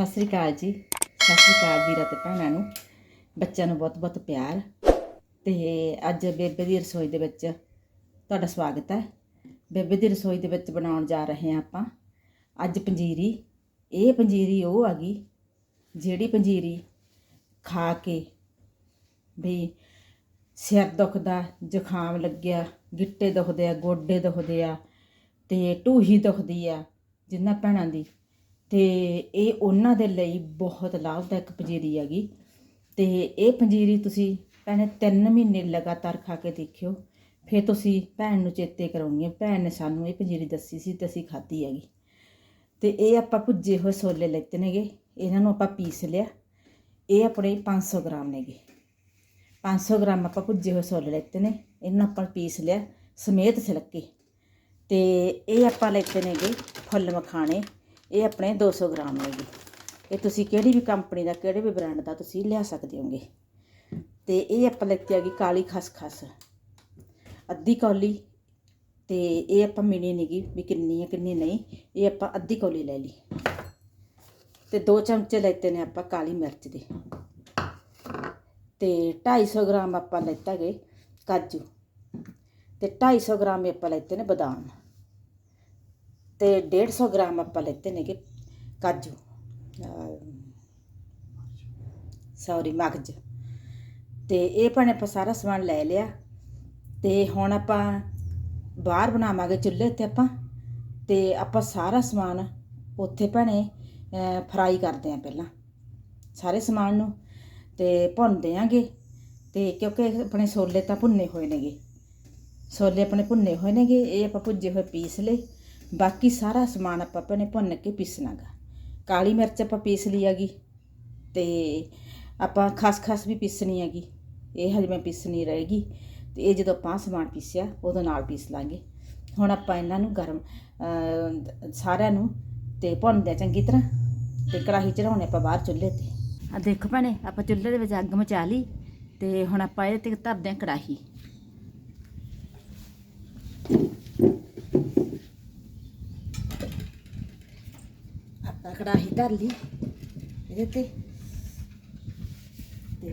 ਸਤਿ ਸ੍ਰੀ ਅਕਾਲ ਜੀ। ਸਤਿ ਸ੍ਰੀ ਅਕਾਲ ਵੀਰਾਂ ਤੇ ਭੈਣਾਂ ਨੂੰ। ਬੱਚਿਆਂ ਨੂੰ ਬਹੁਤ-ਬਹੁਤ ਪਿਆਰ। ਤੇ ਅੱਜ ਬੇਬੇ ਦੀ ਰਸੋਈ ਦੇ ਵਿੱਚ ਤੁਹਾਡਾ ਸਵਾਗਤ ਹੈ। ਬੇਬੇ ਦੀ ਰਸੋਈ ਦੇ ਵਿੱਚ ਬਣਾਉਣ ਜਾ ਰਹੇ ਹਾਂ ਆਪਾਂ। ਅੱਜ ਪੰਜੀਰੀ, ਇਹ ਪੰਜੀਰੀ ਉਹ ਆ ਗਈ ਜਿਹੜੀ ਪੰਜੀਰੀ ਖਾ ਕੇ ਵੀ ਸਿਰ ਦੁਖਦਾ, ਜ਼ੁਕਾਮ ਲੱਗਿਆ, ਗਿੱਟੇ ਦੁਖਦੇ ਆ, ਗੋਡੇ ਦੁਖਦੇ ਆ ਤੇ ਢੂਹੀ ਦੁਖਦੀ ਆ ਜਿਨ੍ਹਾਂ ਭੈਣਾਂ ਦੀ ਅਤੇ ਇਹ ਉਹਨਾਂ ਦੇ ਲਈ ਬਹੁਤ ਲਾਭਦਾਇਕ ਪੰਜੀਰੀ ਹੈਗੀ। ਅਤੇ ਇਹ ਪੰਜੀਰੀ ਤੁਸੀਂ ਭੈਣੇ ਤਿੰਨ ਮਹੀਨੇ ਲਗਾਤਾਰ ਖਾ ਕੇ ਦੇਖਿਓ। ਫਿਰ ਤੁਸੀਂ ਭੈਣ ਨੂੰ ਚੇਤੇ ਕਰਾਉਣੀ ਹੈ, ਭੈਣ ਨੇ ਸਾਨੂੰ ਇਹ ਪੰਜੀਰੀ ਦੱਸੀ ਸੀ ਅਤੇ ਅਸੀਂ ਖਾਧੀ ਹੈਗੀ। ਅਤੇ ਇਹ ਆਪਾਂ ਭੁੱਜੇ ਹੋਏ ਛੋਲੇ ਲੈਤੇ ਨੇਗੇ, ਇਹਨਾਂ ਨੂੰ ਆਪਾਂ ਪੀਸ ਲਿਆ। ਇਹ ਆਪਣੇ 500 ਗ੍ਰਾਮ ਨੇਗੇ। 500 ਗ੍ਰਾਮ ਆਪਾਂ ਭੁੱਜੇ ਹੋਏ ਛੋਲੇ ਲੈਤੇ ਨੇ, ਇਹਨਾਂ ਆਪਾਂ ਪੀਸ ਲਿਆ ਸਮੇਤ ਛਿਲਕੇ। ਅਤੇ ਇਹ ਆਪਾਂ ਲੈਤੇ ਨੇਗੇ ਫੁੱਲ ਮਖਾਣੇ। ਇਹ ਆਪਣੇ 200 ਗ੍ਰਾਮ ਨੇਗੇ ਇਹ ਤੁਸੀਂ ਕਿਹੜੀ ਵੀ ਕੰਪਨੀ ਦਾ, ਕਿਹੜੇ ਵੀ ਬ੍ਰਾਂਡ ਦਾ ਤੁਸੀਂ ਲਿਆ ਸਕਦੇ ਹੋਗੇ। ਤੇ ਇਹ ਆਪਾਂ ਲੈਤੀ ਹੈਗੀ ਕਾਲੀ ਖਸਖਸ। ਅੱਧੀ ਕੌਲੀ ਤੇ ਇਹ ਆਪਾਂ ਮਿਣੀ ਨਹੀਂਗੀ ਵੀ ਕਿੰਨੀ ਹੈ, ਕਿੰਨੀ ਨਹੀਂ। ਇਹ ਆਪਾਂ ਅੱਧੀ ਕੌਲੀ ਲੈ ਲਈ। ਤੇ ਦੋ ਚਮਚੇ ਲੈਤੇ ਨੇ ਆਪਾਂ ਕਾਲੀ ਮਿਰਚ ਦੇ। ਤੇ 250 ਗ੍ਰਾਮ ਆਪਾਂ ਲੈਤਾ ਗਏ ਕਾਜੂ। ਤੇ 250 ਗ੍ਰਾਮ ਆਪਾਂ ਲੈਤੇ ਨੇ ਬਦਾਮ। ਤੇ 150 ਗ੍ਰਾਮ ਆਪਾਂ ਲੈਤੇ ਨੇਗੇ ਕਾਜੂ। ਸੌਰੀ ਮਗਜ। ਤੇ ਇਹ ਭਾਣੇ ਆਪਾਂ ਸਾਰਾ ਸਮਾਨ ਲੈ ਲਿਆ। ਤੇ ਹੁਣ ਆਪਾਂ ਬਾਹਰ ਬਣਾਵਾਂਗੇ ਚੁੱਲ੍ਹੇ ਤੇ ਆਪਾਂ। ਤੇ ਆਪਾਂ ਸਾਰਾ ਸਮਾਨ ਉੱਥੇ ਭੈਣੇ ਫਰਾਈ ਕਰਦੇ ਆਂ ਪਹਿਲਾਂ। ਸਾਰੇ ਸਮਾਨ ਨੂੰ ਤੇ ਭੁੰਨਦੇ ਆਂਗੇ ਤੇ ਕਿਉਂਕਿ ਆਪਣੇ ਛੋਲੇ ਤਾਂ ਭੁੰਨੇ ਹੋਏ ਨੇਗੇ। ਛੋਲੇ ਆਪਣੇ ਭੁੰਨੇ ਹੋਏ ਨੇਗੇ, ਇਹ ਆਪਾਂ ਭੁੱਜੇ ਹੋਏ ਪੀਸ ਲਏ। ਬਾਕੀ ਸਾਰਾ ਸਮਾਨ ਆਪਾਂ ਭੈਣੇ ਭੁੰਨ ਕੇ ਪੀਸਣਾਗਾ। ਕਾਲੀ ਮਿਰਚ ਆਪਾਂ ਪੀਸ ਲਈ ਹੈਗੀ ਤੇ ਆਪਾਂ ਖਸਖਸ ਵੀ ਪੀਸਣੀ ਹੈਗੀ। ਇਹ ਹਜੇ ਮੈਂ ਪੀਸਣੀ ਰਹੇਗੀ। ਤੇ ਇਹ ਜਦੋਂ ਆਪਾਂ ਸਮਾਨ ਪੀਸਿਆ, ਉਦੋਂ ਨਾਲ ਪੀਸ ਲਾਂਗੇ। ਹੁਣ ਆਪਾਂ ਇਹਨਾਂ ਨੂੰ ਗਰਮ ਸਾਰਿਆਂ ਨੂੰ ਤੇ ਭੁੰਨਦੇ ਆ ਚੰਗੀ ਤਰ੍ਹਾਂ ਤੇ ਕੜਾਹੀ ਚੜਾਉਣੇ ਆਪਾਂ ਬਾਹਰ ਚੁੱਲ੍ਹੇ ਤੇ। ਆ ਦੇਖੋ ਭੈਣੇ, ਆਪਾਂ ਚੁੱਲ੍ਹੇ ਦੇ ਵਿੱਚ ਅੱਗ ਮਚਾ ਲਈ ਤੇ ਹੁਣ ਆਪਾਂ ਇਹਦੇ ਤੇ ਧਰਦੇ ਆ ਕੜਾਹੀ। ਆਪਾਂ ਕੜਾਹੀ ਧਰ ਲਈ ਇਹਦੇ ਤੇ। ਤੇ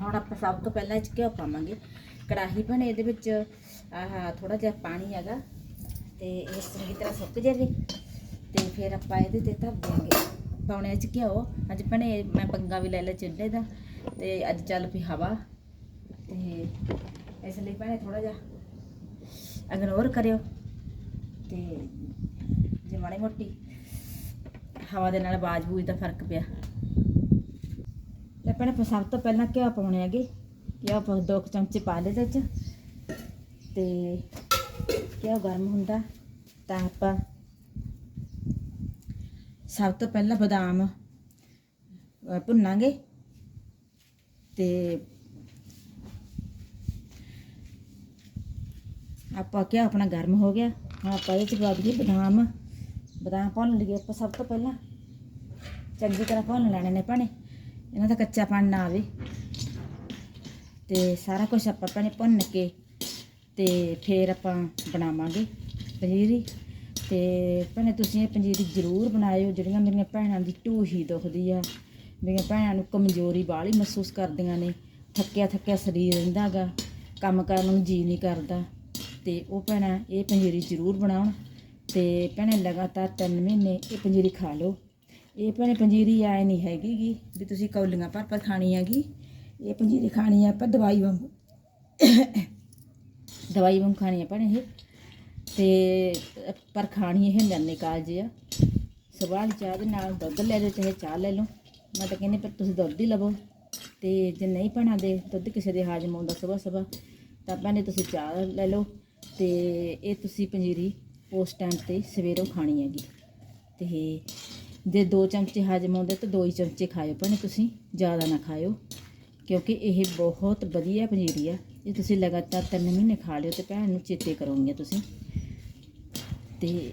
ਹੁਣ ਆਪਾਂ ਸਭ ਤੋਂ ਪਹਿਲਾਂ ਇਹ 'ਚ ਘਿਓ ਪਾਵਾਂਗੇ। ਕੜਾਹੀ ਬਣੇ, ਇਹਦੇ ਵਿੱਚ ਆਹ ਥੋੜਾ ਜਿਹਾ ਪਾਣੀ ਹੈਗਾ, ਤੇ ਇਸ ਚੰਗੀ ਤਰ੍ਹਾਂ ਸੁੱਕ ਜਾਵੇ, ਤੇ ਫਿਰ ਆਪਾਂ ਇਹਦੇ ਤੇ ਧਰ ਦਿਆਂਗੇ। ਪਾਉਣੇ 'ਚ ਘਿਓ। ਅੱਜ ਭਣੇ ਮੈਂ ਪੰਗਾ ਵੀ ਲੈ ਲਿਆ ਚੁੱਲ੍ਹੇ ਦਾ, ਤੇ ਅੱਜ ਚੱਲ ਪਈ ਹਵਾ, ਤੇ ਇਸ ਲਈ ਭਣੇ ਥੋੜਾ ਜਿਹਾ ਇਗਨੋਰ ਕਰਿਓ, ਤੇ ਮਾੜੀ ਮੋਟੀ। ਹਵਾ ਦੇ ਨਾਲ ਆਵਾਜ਼ ਬੂਜ ਦਾ ਫ਼ਰਕ ਪਿਆ। ਤੇ ਆਪਣੇ ਸਭ ਤੋਂ ਪਹਿਲਾਂ ਘਿਓ ਪਾਉਣੇ ਹੈਗੇ। ਘਿਓ ਪਾ ਦੋ ਕੁ ਚਮਚੇ ਪਾ ਲਏ ਦੇ ਚ ਤੇ ਘਿਓ ਗਰਮ ਹੁੰਦਾ। ਤਾਂ ਆਪਾਂ ਸਭ ਤੋਂ ਪਹਿਲਾਂ ਬਦਾਮ ਭੁੰਨਾਂਗੇ। ਤੇ ਆਪਾਂ ਘਿਓ ਆਪਣਾ ਗਰਮ ਹੋ ਗਿਆ। ਹੁਣ ਆਪਾਂ ਇਹ ਚ ਪਾ ਦਈਏ ਬਦਾਮ। ਬਦਾਮ ਭੁੰਨ ਲਈਏ ਆਪਾਂ ਸਭ ਤੋਂ ਪਹਿਲਾਂ। ਚੰਗੀ ਤਰ੍ਹਾਂ ਭੁੰਨ ਲੈਣੇ ਨੇ ਭੈਣੇ। ਇਹਨਾਂ ਦਾ ਕੱਚਾ ਕੱਚਾਪਣ ਨਾ ਆਵੇ। ਤੇ ਸਾਰਾ ਕੁਝ ਆਪਾਂ ਭੈਣੇ ਭੁੰਨ ਕੇ ਤੇ ਫਿਰ ਆਪਾਂ ਬਣਾਵਾਂਗੇ ਪੰਜੀਰੀ ਤੇ ਭੈਣੇ ਤੁਸੀਂ ਇਹ ਪੰਜੀਰੀ ਜ਼ਰੂਰ ਬਣਾਇਓ, ਜਿਹੜੀਆਂ ਮੇਰੀਆਂ ਭੈਣਾਂ ਦੀ ਢੂਹੀ ਦੁਖਦੀ ਆ। ਮੇਰੀਆਂ ਭੈਣਾਂ ਨੂੰ ਕਮਜ਼ੋਰੀ ਬਾਹਲੀ ਮਹਿਸੂਸ ਕਰਦੀਆਂ ਨੇ। ਥੱਕਿਆ ਥੱਕਿਆ ਸਰੀਰ ਰਹਿੰਦਾ ਗਾ, ਕੰਮ ਕਰਨ ਨੂੰ ਜੀ ਨਹੀਂ ਕਰਦਾ। ਤੇ ਉਹ ਭੈਣਾਂ ਇਹ ਪੰਜੀਰੀ ਜ਼ਰੂਰ ਬਣਾਉਣ। ਤੇ ਭੈਣੇ ਲਗਾਤਾਰ 3 ਮਹੀਨੇ ਇਹ ਪੰਜੀਰੀ ਖਾ ਲਓ। ਇਹ ਭੈਣੇ ਪੰਜੀਰੀ ਆਏ ਨਹੀਂ ਹੈਗੀ ਵੀ ਤੁਸੀਂ ਕੌਲੀਆਂ ਭਰ ਭਰ ਖਾਣੀ ਹੈਗੀ ਇਹ ਪੰਜੀਰੀ ਖਾਣੀ ਆ ਪਰ ਦਵਾਈ ਵਾਂਗੂ। ਦਵਾਈ ਵਾਂਗੂ ਖਾਣੀ ਆ ਭੈਣੇ ਇਹ। ਤੇ ਪਰ ਖਾਣੀ ਇਹ ਨੰਨੇ ਕਾਲਜ ਆ। ਸਵਾਲ ਚਾਹ ਦੇ ਨਾਲ ਦੁੱਧ ਲੈ ਲਓ, ਚਾਹੇ ਚਾਹ ਲੈ ਲਓ। ਮੈਂ ਤਾਂ ਕਹਿੰਦੀ ਪਰ ਤੁਸੀਂ ਦੁੱਧ ਹੀ ਲਵੋ। ਤੇ ਜੇ ਨਹੀਂ ਭੈਣਾਂ ਦੇ ਦੁੱਧ ਕਿਸੇ ਦੇ ਹਾਜ਼ਮ ਆਉਂਦਾ ਸਵੇਰ ਸਵੇਰ, ਤਾਂ ਭੈਣੇ ਤੁਸੀਂ ਚਾਹ ਲੈ ਲਓ। ਤੇ ਇਹ ਤੁਸੀਂ ਪੰਜੀਰੀ ਉਸ ਟਾਈਮ ਤੇ ਸਵੇਰੋਂ ਖਾਣੀ ਹੈਗੀ। ਤੇ ਜੇ ਦੋ ਚਮਚੇ ਹਜ਼ਮ ਆਉਂਦੇ ਤਾਂ ਦੋ ਹੀ ਚਮਚੇ ਖਾਇਓ, ਭੈਣੇ ਤੁਸੀਂ ਜ਼ਿਆਦਾ ਨਾ ਖਾਇਓ। ਕਿਉਂਕਿ ਇਹ ਬਹੁਤ ਵਧੀਆ ਪੰਜੀਰੀ ਆ। ਇਹ ਤੁਸੀਂ ਲਗਾਤਾਰ ਤਿੰਨ ਮਹੀਨੇ ਖਾ ਲਿਓ ਤੇ ਭੈਣ ਨੂੰ ਚੇਤੇ ਕਰੋਗੇ ਤੁਸੀਂ। ਤੇ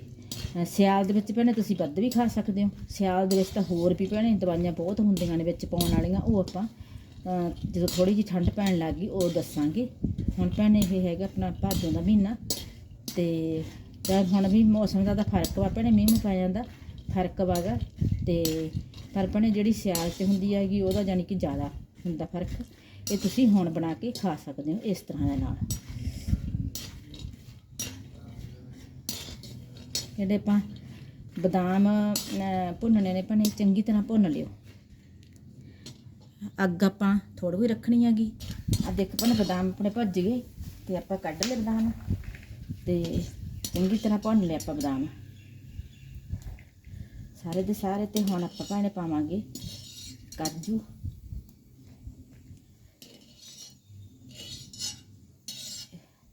ਸਿਆਲ ਦੇ ਵਿੱਚ ਭੈਣੇ ਤੁਸੀਂ ਵੱਧ ਵੀ ਖਾ ਸਕਦੇ ਹੋ। ਸਿਆਲ ਦੇ ਵਿੱਚ ਤਾਂ ਹੋਰ ਵੀ ਭੈਣੇ ਦਵਾਈਆਂ ਬਹੁਤ ਹੁੰਦੀਆਂ ਨੇ ਵਿੱਚ ਪਾਉਣ ਵਾਲੀਆਂ, ਉਹ ਆਪਾਂ ਜਦੋਂ ਥੋੜੀ ਜਿਹੀ ਠੰਡ ਪੈਣ ਲੱਗ ਗਈ, ਉਹ ਦੱਸਾਂਗੇ। ਹੁਣ ਭੈਣੇ ਇਹ ਹੈਗਾ ਆਪਣਾ ਭਾਦੋਂ ਦਾ ਮਹੀਨਾ। ਤੇ ਤਾਂ ਹੁਣ ਵੀ ਮੌਸਮ ਦਾ ਤਾਂ ਫ਼ਰਕ ਵਾ, ਭੈਣੇ ਮੀਂਹ ਮੂੰਹ ਪੈ ਜਾਂਦਾ, ਫ਼ਰਕ ਵਾਗਾ। ਤੇ ਪਰ ਭੈਣੇ ਜਿਹੜੀ ਸਿਆਲ 'ਚ ਹੁੰਦੀ ਹੈਗੀ, ਉਹਦਾ ਜਾਨੀ ਕਿ ਜ਼ਿਆਦਾ ਹੁੰਦਾ ਫ਼ਰਕ। ਇਹ ਤੁਸੀਂ ਹੁਣ ਬਣਾ ਕੇ ਖਾ ਸਕਦੇ ਹੋ ਇਸ ਤਰ੍ਹਾਂ ਦੇ ਨਾਲ। ਜਿਹੜੇ ਆਪਾਂ ਬਦਾਮ ਭੁੰਨਣੇ ਨੇ ਭੈਣੇ, ਚੰਗੀ ਤਰ੍ਹਾਂ ਭੁੰਨ ਲਿਓ। ਅੱਗ ਆਪਾਂ ਥੋੜੀ ਵੀ ਰੱਖਣੀ ਹੈਗੀ। ਆ ਦੇਖ ਭੈਣੇ, ਬਦਾਮ ਆਪਣੇ ਭੱਜ ਗਏ, ਤੇ ਆਪਾਂ ਕੱਢ ਲਏ ਬਦਾਮ। ਤੇ ਚੰਗੀ ਤਰ੍ਹਾਂ ਭੁੰਨ ਲਿਆ ਆਪਾਂ ਬਦਾਮ। ਸਾਰੇ ਦੇ ਸਾਰੇ ਤੇ ਹੁਣ ਆਪਾਂ ਭੈਣੇ ਪਾਵਾਂਗੇ ਕਾਜੂ।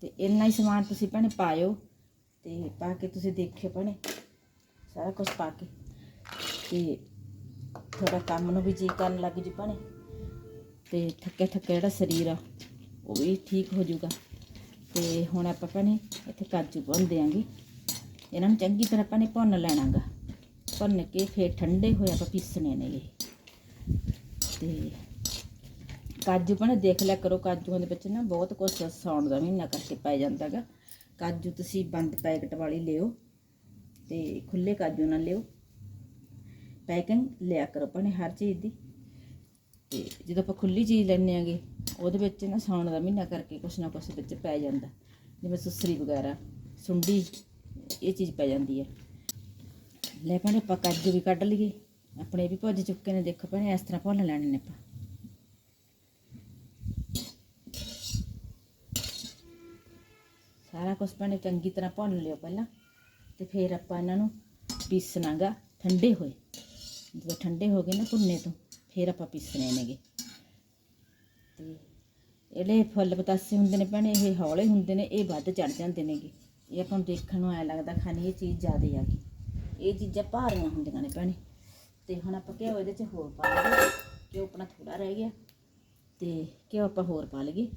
ਤੇ ਇੰਨਾ ਹੀ ਸਮਾਨ ਤੁਸੀਂ ਭੈਣੇ ਪਾਇਓ ਤੇ ਪਾ ਕੇ ਤੁਸੀਂ ਦੇਖਿਓ ਭੈਣੇ। ਸਾਰਾ ਕੁਝ ਪਾ ਕੇ। ਤੇ ਥੋੜਾ ਕੰਮ ਨੂੰ ਵੀ ਜੀ ਕਰਨ ਲੱਗ ਜੂ ਭੈਣੇ। ਤੇ ਥੱਕੇ ਥੱਕੇ ਜਿਹੜਾ ਸਰੀਰ ਆ, ਉਹ ਵੀ ਠੀਕ ਹੋ ਜਾਊਗਾ ਤੇ ਹੁਣ ਆਪਾਂ ਭੈਣੇ ਇੱਥੇ ਕਾਜੂ ਭੁੰਨ ਦਿਆਂਗੇ ਇਹਨਾਂ ਨੂੰ ਚੰਗੀ ਤਰ੍ਹਾਂ ਆਪਾਂ ਨੇ ਭੁੰਨ ਲੈਣਾਗਾ। ਭੁੰਨ ਕੇ ਫਿਰ ਠੰਡੇ ਹੋਏ ਆਪਾਂ ਪੀਸਣੇ ਨੇਗੇ। ਤੇ ਕਾਜੂ ਭੈਣੇ ਦੇਖ ਲਿਆ ਕਰੋ, ਕਾਜੂਆਂ ਦੇ ਵਿੱਚ ਨਾ ਬਹੁਤ ਕੁਝ ਸੌਣ ਦਾ ਮਹੀਨਾ ਕਰਕੇ ਪੈ ਜਾਂਦਾਗਾ। ਕਾਜੂ ਤੁਸੀਂ ਬੰਦ ਪੈਕਟ ਵਾਲੀ ਲਿਓ ਤੇ ਖੁੱਲੇ ਕਾਜੂ ਨਾਲ ਲਿਓ। ਪੈਕਿੰਗ ਲਿਆ ਕਰੋ ਭੈਣੇ ਹਰ ਚੀਜ਼ ਦੀ। ਤੇ ਜਦੋਂ ਆਪਾਂ ਖੁੱਲੀ ਚੀਜ਼ ਲੈਂਦੇ ਆਂਗੇ ਉਹਦੇ ਵਿੱਚ ਨਾ ਸਾਉਣ ਦਾ ਮਹੀਨਾ ਕਰਕੇ ਕੁਛ ਨਾ ਕੁਛ ਵਿੱਚ ਪੈ ਜਾਂਦਾ। ਜਿਵੇਂ ਸੁਸਰੀ ਵਗੈਰਾ, ਸੁੰਡੀ, ਇਹ ਚੀਜ਼ ਪੈ ਜਾਂਦੀ ਹੈ। ਲੈ ਭੈਣੇ ਆਪਾਂ ਕਾਜੂ ਵੀ ਕੱਢ ਲਈਏ। ਆਪਣੇ ਵੀ ਭੁੱਜ ਚੁੱਕੇ ਨੇ, ਦੇਖੋ ਭੈਣੇ ਇਸ ਤਰ੍ਹਾਂ ਭੁੰਨ ਲੈਣੇ ਨੇ ਆਪਾਂ। ਸਾਰਾ ਕੁਝ ਭੈਣੇ ਚੰਗੀ ਤਰ੍ਹਾਂ ਭੁੰਨ ਲਿਓ ਪਹਿਲਾਂ, ਤੇ ਫਿਰ ਆਪਾਂ ਇਹਨਾਂ ਨੂੰ ਪੀਸਣਾਗਾ ਠੰਡੇ ਹੋਏ। ਜਦੋਂ ਠੰਡੇ ਹੋ ਗਏ ਨਾ ਭੁੰਨੇ ਤੋਂ, ਫਿਰ ਆਪਾਂ ਪੀਸਣੇ ਨੇਗੇ। ਤੇ ਜਿਹੜੇ ਫੁੱਲ ਪਤਾਸੇ ਹੁੰਦੇ ਨੇ ਭੈਣੇ, ਇਹ ਹੌਲੇ ਹੁੰਦੇ ਨੇ, ਇਹ ਵੱਧ ਚੜ ਜਾਂਦੇ ਨੇਗੇ। ਇਹ ਆਪਾਂ ਨੂੰ ਦੇਖਣ ਨੂੰ ਐ ਲੱਗਦਾ ਖਾਣੀ, ਇਹ ਚੀਜ਼ ਜ਼ਿਆਦਾ ਆ ਗਈ। ਇਹ ਚੀਜ਼ਾਂ ਭਾਰੀਆਂ ਹੁੰਦੀਆਂ ਨੇ ਭੈਣੇ। ਤੇ ਹੁਣ ਆਪਾਂ ਘਿਓ ਇਹਦੇ 'ਚ ਹੋਰ ਪਾ ਲਈਏ। ਘਿਓ ਆਪਣਾ ਥੋੜਾ ਰਹਿ ਗਿਆ। ਤੇ ਘਿਓ ਆਪਾਂ ਹੋਰ ਪਾ ਲਈਏ।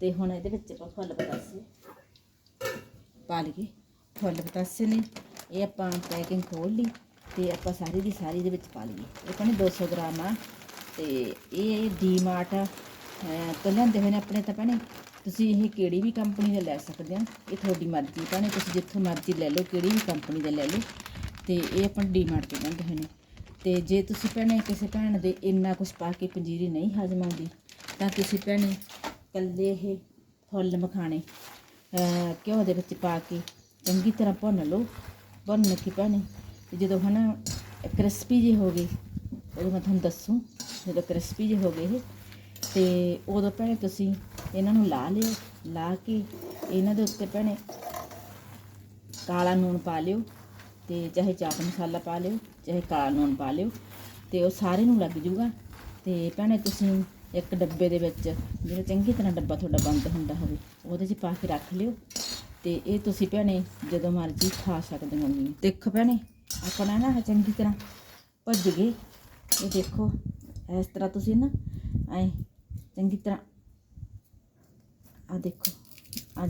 ਤੇ ਹੁਣ ਇਹਦੇ ਵਿੱਚ ਆਪਾਂ ਫੁੱਲ ਪਤਾਸੇ ਪਾ ਲਈਏ। ਫੁੱਲ ਪਤਾਸੇ ਨੇ, ਇਹ ਆਪਾਂ ਪੈਕਿੰਗ ਖੋਲ ਲਈ ਤੇ ਆਪਾਂ ਸਾਰੀ ਦੀ ਸਾਰੀ ਦੇ ਵਿੱਚ ਪਾ ਲਈਏ। ਇਹ ਕਹਿੰਦੇ 200 ਗ੍ਰਾਮ ਆ। ਤੇ ਇਹ ਡੀ ਮਾਰਟ ਤਾਂ ਲਿਆਂਦੇ ਹੋਏ ਨੇ ਆਪਣੇ ਤਾਂ ਭੈਣੇ। ਤੁਸੀਂ ਇਹ ਕਿਹੜੀ ਵੀ ਕੰਪਨੀ ਦਾ ਲੈ ਸਕਦੇ ਆ? ਇਹ ਤੁਹਾਡੀ ਮਰਜ਼ੀ ਭੈਣੇ। ਤੁਸੀਂ ਜਿੱਥੋਂ ਮਰਜ਼ੀ ਲੈ ਲਓ, ਕਿਹੜੀ ਵੀ ਕੰਪਨੀ ਦਾ ਲੈ ਲਓ। ਤੇ ਇਹ ਆਪਾਂ ਡੀ ਮਾਰਟ ਤੋਂ ਲਿਆਂਦੇ ਹੋਏ ਨੇ। ਤੇ ਜੇ ਤੁਸੀਂ ਭੈਣੇ ਕਿਸੇ ਭੈਣ ਦੇ ਇੰਨਾ ਕੁਝ ਪਾ ਕੇ ਪੰਜੀਰੀ ਨਹੀਂ ਹਜਮ ਆਉਂਦੀ, ਤਾਂ ਤੁਸੀਂ ਭੈਣੇ ਕੱਲੇ ਇਹ ਫੁੱਲ ਮਖਾਣੇ ਘਿਓ ਦੇ ਵਿੱਚ ਪਾ ਕੇ ਚੰਗੀ ਤਰ੍ਹਾਂ ਭੁੰਨ ਲਓ। ਭੁੰਨ ਕੇ ਭੈਣੇ, ਤੇ ਜਦੋਂ ਹਨਾ ਕ੍ਰਿਸਪੀ ਜੇ ਹੋ ਗਏ ਉਦੋਂ ਮੈਂ ਤੁਹਾਨੂੰ ਦੱਸੂ, ਜਦੋਂ ਕ੍ਰਿਸਪੀ ਜਿਹੇ ਹੋ ਗਏ ਇਹ ਤੇ ਉਦੋਂ ਭੈਣੇ ਤੁਸੀਂ ਇਹਨਾਂ ਨੂੰ ਲਾ ਲਿਓ, ਲਾ ਕੇ ਇਹਨਾਂ ਦੇ ਉੱਤੇ ਭੈਣੇ ਕਾਲਾ ਨੂਣ ਪਾ ਲਿਓ ਤੇ ਚਾਹੇ ਚਾਟ ਮਸਾਲਾ ਪਾ ਲਿਓ, ਚਾਹੇ ਕਾਲਾ ਨੂਣ ਪਾ ਲਿਓ ਤੇ ਉਹ ਸਾਰੇ ਨੂੰ ਲੱਗ ਜੂਗਾ। ਤੇ ਭੈਣੇ ਤੁਸੀਂ ਇੱਕ ਡੱਬੇ ਦੇ ਵਿੱਚ ਜਿਹੜਾ ਚੰਗੀ ਤਰ੍ਹਾਂ ਡੱਬਾ ਤੁਹਾਡਾ ਬੰਦ ਹੁੰਦਾ ਹੋਵੇ, ਉਹਦੇ 'ਚ ਪਾ ਕੇ ਰੱਖ ਲਿਓ ਤੇ ਇਹ ਤੁਸੀਂ ਭੈਣੇ ਜਦੋਂ ਮਰਜ਼ੀ ਖਾ ਸਕਦੇ ਹੋ ਜੀ। ਦੇਖੋ ਭੈਣੇ ਆਪਣਾ ਨਾ ਚੰਗੀ ਤਰ੍ਹਾਂ ਭੱਜ ਗਏ। ਇਹ ਦੇਖੋ, ਇਸ ਤਰ੍ਹਾਂ ਤੁਸੀਂ ਨਾ ਐ ਚੰਗੀ ਤਰ੍ਹਾਂ ਆ ਦੇਖੋ ਆ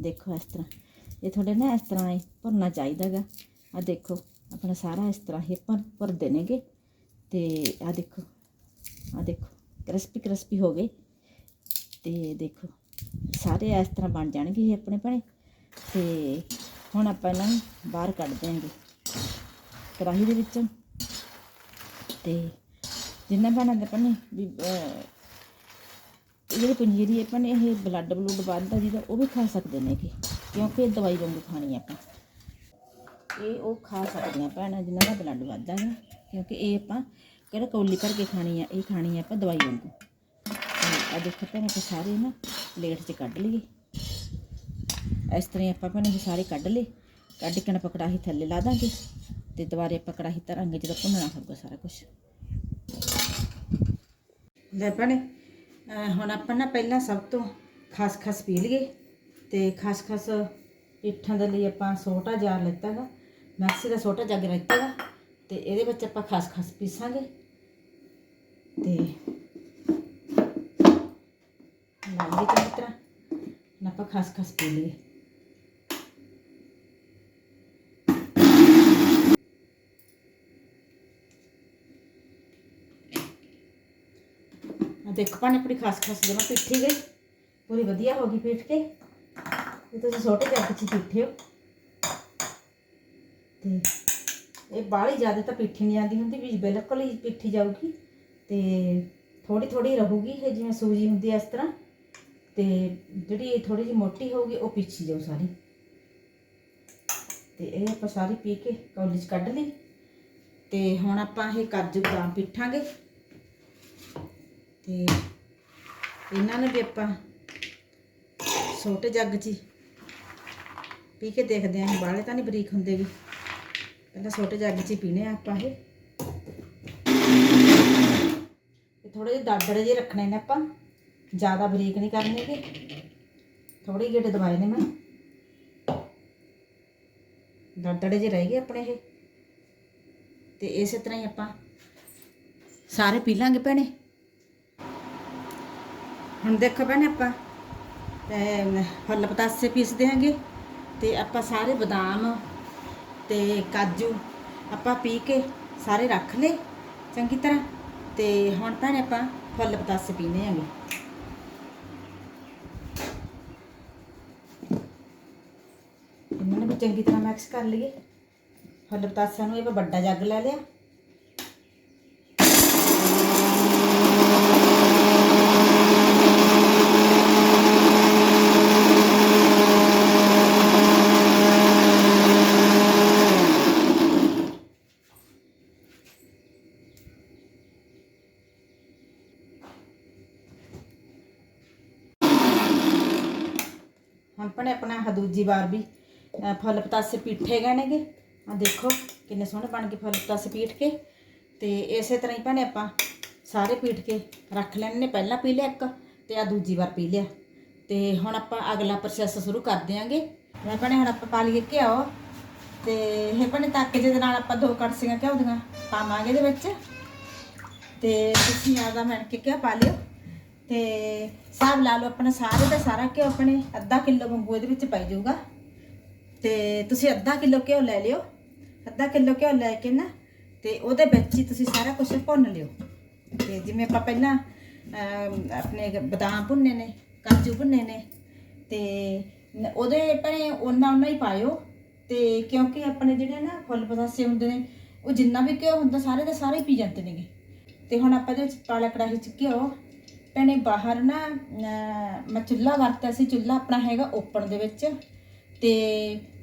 ਦੇਖੋ ਇਸ ਤਰ੍ਹਾਂ। ਇਹ ਤੁਹਾਡੇ ਨਾ ਇਸ ਤਰ੍ਹਾਂ ਇਹ ਭਰਨਾ ਚਾਹੀਦਾਗਾ ਆ ਦੇਖੋ, ਆਪਣਾ ਸਾਰਾ ਇਸ ਤਰ੍ਹਾਂ ਹੀ ਭਰ, ਭਰਦੇ ਨੇਗੇ। ਤੇ ਆ ਦੇਖੋ ਆ ਦੇਖੋ, ਕ੍ਰਿਸਪੀ ਕ੍ਰਿਸਪੀ ਹੋ ਗਏ। ਤੇ ਦੇਖੋ, ਸਾਰੇ ਇਸ ਤਰ੍ਹਾਂ ਬਣ ਜਾਣਗੇ ਇਹ ਆਪਣੇ ਭੈਣੇ। ਤੇ ਹੁਣ ਆਪਾਂ ਇਹਨਾਂ ਨੂੰ ਬਾਹਰ ਕੱਢ ਦਿਆਂਗੇ, ਕੜਾਹੀ ਦੇ ਵਿੱਚੋਂ। ਤੇ ਜਿੰਨਾ ਭੈਣਾਂ ਦੇ ਭੈਣੇ, ਵੀ ਜਿਹੜੀ ਪੰਜੀਰੀ ਹੈ ਨੇ ਇਹ ਬਲੱਡ ਬਲੂਡ ਵੱਧਦਾ ਜਿਹਦਾ, ਉਹ ਵੀ ਖਾ ਸਕਦੇ ਨੇ ਕਿ ਕਿਉਂਕਿ ਇਹ ਦਵਾਈ ਵਾਂਗੂ ਖਾਣੀ ਆਪਾਂ। ਇਹ ਉਹ ਖਾ ਸਕਦੀਆਂ ਭੈਣਾਂ, ਜਿਨ੍ਹਾਂ ਦਾ ਬਲੱਡ ਵੱਧਦਾ ਹੈ ਕਿਉਂਕਿ ਇਹ ਆਪਾਂ ਕਿਹੜਾ ਕੌਲੀ ਭਰ ਕੇ ਖਾਣੀ ਆ, ਇਹ ਖਾਣੀ ਆ ਆਪਾਂ ਦਵਾਈ ਵਾਂਗੂ। ਆ ਦੇਖੋ ਭੈਣੇ, ਆਪਾਂ ਸਾਰੇ ਨਾ ਪਲੇਟ 'ਚ ਕੱਢ ਲਈਏ। ਇਸ ਤਰ੍ਹਾਂ ਹੀ ਆਪਾਂ ਭੈਣੇ ਇਹ ਸਾਰੇ ਕੱਢ ਲਏ, ਕੱਢ ਕੇ ਨਾ ਆਪਾਂ ਕੜਾਹੀ ਥੱਲੇ ਲਾ ਦਾਂਗੇ, ਤੇ ਦੁਬਾਰੇ ਆਪਾਂ ਕੜਾਹੀ ਧਰਾਂਗੇ ਜਦੋਂ ਭੁੰਨਣਾ ਹੋਊਗਾ ਸਾਰਾ ਕੁਝ ਲੈ ਭੈਣੇ ਹੁਣ ਆਪਾਂ ਨਾ ਪਹਿਲਾਂ ਸਭ ਤੋਂ ਖਸਖਸ ਪੀ ਲਈਏ ਤੇ ਖਸਖਸ ਪੀਠਾਂ ਦੇ ਲਈ ਆਪਾਂ ਛੋਟਾ ਜਾਰ ਲਿੱਤਾ ਗਾ ਮੈਕਸੀ ਦਾ ਛੋਟਾ ਜੱਗ ਲਿੱਤਾ ਗਾ ਤੇ ਇਹਦੇ ਵਿੱਚ ਆਪਾਂ ਖਸਖਸ ਪੀਸਾਂਗੇ। ਤੇ ਲਾਂਗੇ ਚੰਗੀ ਤਰ੍ਹਾਂ ਹੁਣ ਆਪਾਂ ਖਸਖਸ ਪੀ ਲਈਏ। ਆ ਦੇਖੋ ਪਾਣੀ ਆਪਣੀ ਖਸਖਸ ਜਮਾ ਪਿੱਠੀ ਗਈ। ਪੂਰੀ ਵਧੀਆ ਹੋ ਗਈ ਪੀਠ ਕੇ। ਇਹ ਤੁਸੀਂ ਛੋਟੇ ਜੱਗ 'ਚ ਪੀਠੇ ਹੋ। ਤੇ ਇਹ ਬਾਹਲੀ ਜ਼ਿਆਦਾ ਤਾਂ ਪਿੱਠੀ ਨਹੀਂ ਜਾਂਦੀ ਹੁੰਦੀ, ਵੀ ਬਿਲਕੁਲ ਹੀ ਪਿੱਠੀ ਜਾਊਗੀ। ਤੇ ਥੋੜੀ ਥੋੜੀ ਰਹੂਗੀ ਇਹ ਜਿਵੇਂ ਸੂਜੀ ਹੁੰਦੀ ਹੈ ਇਸ ਤਰ੍ਹਾਂ। ਤੇ ਜਿਹੜੀ ਥੋੜੀ ਜਿਹੀ ਮੋਟੀ ਹੋਊਗੀ, ਉਹ ਪਿੱਛੀ ਜਾਊ ਸਾਰੀ। ਤੇ ਇਹ ਆਪਾਂ ਸਾਰੀ ਪੀ ਕੇ ਕੌਲੀ 'ਚ ਕੱਢ ਲਈ। ਤੇ ਹੁਣ ਆਪਾਂ ਇਹ ਕਾਜੂ ਬਦਾਮ ਪੀਠਾਂਗੇ ਤੇ ਇਹਨਾਂ ਨੂੰ ਵੀ ਆਪਾਂ ਛੋਟੇ ਜੱਗ 'ਚ ਹੀ ਪੀ ਕੇ ਦੇਖਦੇ ਆਂ ਬਾਲੇ ਤਾਂ ਨਹੀਂ ਬਰੀਕ ਹੁੰਦੇ ਵੀ ਪਹਿਲਾਂ ਛੋਟੇ ਜੱਗ 'ਚ ਹੀ ਪੀਣੇ ਆ ਆਪਾਂ ਇਹ। ਤੇ ਥੋੜੇ ਜਿਹੇ ਦਾਦੜੇ ਜਿਹੇ ਰੱਖਣੇ ਨੇ ਆਪਾਂ, ਜ਼ਿਆਦਾ ਬਰੀਕ ਨਹੀਂ ਕਰਨੇਗੇ ਥੋੜੇ ਗੇੜੇ ਦਵਾਏ ਨੇ ਮੈਂ। ਦਾਦੜੇ ਜਿਹੇ ਰਹਿ ਗਏ ਆਪਣੇ ਇਹ। ਤੇ ਇਸੇ ਤਰ੍ਹਾਂ ਹੀ ਆਪਾਂ ਸਾਰੇ ਪੀ ਲਾਂਗੇ ਭੈਣੇ। ਹੁਣ ਦੇਖੋ ਭੈਣੇ ਆਪਾਂ ਤੇ ਫੁੱਲ ਪਤਾਸੇ ਪੀਸਦੇ ਹਾਂਗੇ ਤੇ ਆਪਾਂ ਸਾਰੇ ਬਦਾਮ ਤੇ ਕਾਜੂ ਆਪਾਂ ਪੀ ਕੇ ਸਾਰੇ ਰੱਖ ਲਏ ਚੰਗੀ ਤਰ੍ਹਾਂ ਤੇ ਹੁਣ ਭੈਣੇ ਆਪਾਂ ਫੁੱਲ ਪਤਾਸੇ ਪੀਨੇ ਆਂਗੇ ਇਹਨਾਂ ਨੂੰ ਵੀ ਚੰਗੀ ਤਰ੍ਹਾਂ ਮਿਕਸ ਕਰ ਲਈਏ ਫੁੱਲ ਪਤਾਸਿਆਂ ਨੂੰ ਇਹ ਮੈਂ ਵੱਡਾ ਜੱਗ ਲੈ ਲਿਆ ਹੁਣ ਭਣੇ ਆਪਣਾ ਆਹ ਦੂਜੀ ਵਾਰ ਵੀ ਫੁੱਲ ਪਤਾਸੇ ਪੀਠੇ ਗਏ ਨੇਗੇ ਆ ਦੇਖੋ ਕਿੰਨੇ ਸੋਹਣੇ ਬਣ ਕੇ ਫੁੱਲ ਪਤਾਸੇ ਪੀਠ ਕੇ। ਤੇ ਇਸੇ ਤਰ੍ਹਾਂ ਹੀ ਭੈਣੇ ਆਪਾਂ ਸਾਰੇ ਪੀਠ ਕੇ ਰੱਖ ਲੈਣੇ ਨੇ ਪਹਿਲਾਂ ਪੀ ਲਿਆ ਇੱਕ ਤੇ ਆ ਦੂਜੀ ਵਾਰ ਪੀ ਲਿਆ। ਤੇ ਹੁਣ ਆਪਾਂ ਅਗਲਾ ਪ੍ਰੋਸੈਸ ਸ਼ੁਰੂ ਕਰ ਦਿਆਂਗੇ। ਮੈਂ ਭੈਣੇ, ਹੁਣ ਆਪਾਂ ਪਾ ਲਈਏ ਘਿਓ। ਤੇ ਇਹ ਭੈਣੇ ਤੱਕ ਜਿਹਦੇ ਨਾਲ ਆਪਾਂ ਦੋ ਕੜਛੀਆਂ ਘਿਓ ਦੀਆਂ ਪਾਵਾਂਗੇ ਇਹਦੇ ਵਿੱਚ। ਤੇ ਤੁਸੀਂ ਆਦਾ ਮਿਣ ਕੇ ਘਿਓ ਪਾ ਲਿਓ। ਤੇ ਹਿਸਾਬ ਲਾ ਲਓ ਆਪਣਾ ਸਾਰੇ ਦਾ ਸਾਰਾ ਘਿਓ ਆਪਣੇ ਅੱਧਾ ਕਿਲੋ ਵਾਂਗੂ ਇਹਦੇ ਵਿੱਚ ਪਾਈ ਜਾਊਗਾ। ਤੇ ਤੁਸੀਂ ਅੱਧਾ ਕਿਲੋ ਘਿਓ ਲੈ ਲਿਓ। ਅੱਧਾ ਕਿਲੋ ਘਿਓ ਲੈ ਕੇ ਨਾ ਤੇ ਉਹਦੇ ਵਿੱਚ ਹੀ ਤੁਸੀਂ ਸਾਰਾ ਕੁਝ ਭੁੰਨ ਲਿਓ। ਤੇ ਜਿਵੇਂ ਆਪਾਂ ਪਹਿਲਾਂ ਆਪਣੇ ਬਦਾਮ ਭੁੰਨੇ ਨੇ, ਕਾਜੂ ਭੁੰਨੇ ਨੇ, ਤੇ ਉਹਦੇ ਭਣੇ ਉਹਨਾਂ ਉਹਨਾਂ ਹੀ ਪਾਇਓ। ਤੇ ਕਿਉਂਕਿ ਆਪਣੇ ਜਿਹੜੇ ਨਾ ਫੁੱਲ ਪਤਾਸੇ ਹੁੰਦੇ ਨੇ, ਉਹ ਜਿੰਨਾ ਵੀ ਘਿਓ ਹੁੰਦਾ, ਸਾਰੇ ਦੇ ਸਾਰੇ ਹੀ ਪੀ ਜਾਂਦੇ ਨੇਗੇ। ਤੇ ਹੁਣ ਆਪਾਂ ਇਹਦੇ ਵਿੱਚ ਪਾਲਾ ਕੜਾਹੀ ਚ ਘਿਓ ਭੈਣੇ ਬਾਹਰ ਨਾ ਮੈਂ ਚੁੱਲ੍ਹਾ ਵਰਤਿਆ ਸੀ, ਚੁੱਲ੍ਹਾ ਆਪਣਾ ਹੈਗਾ ਓਪਨ ਦੇ ਵਿੱਚ। ਤੇ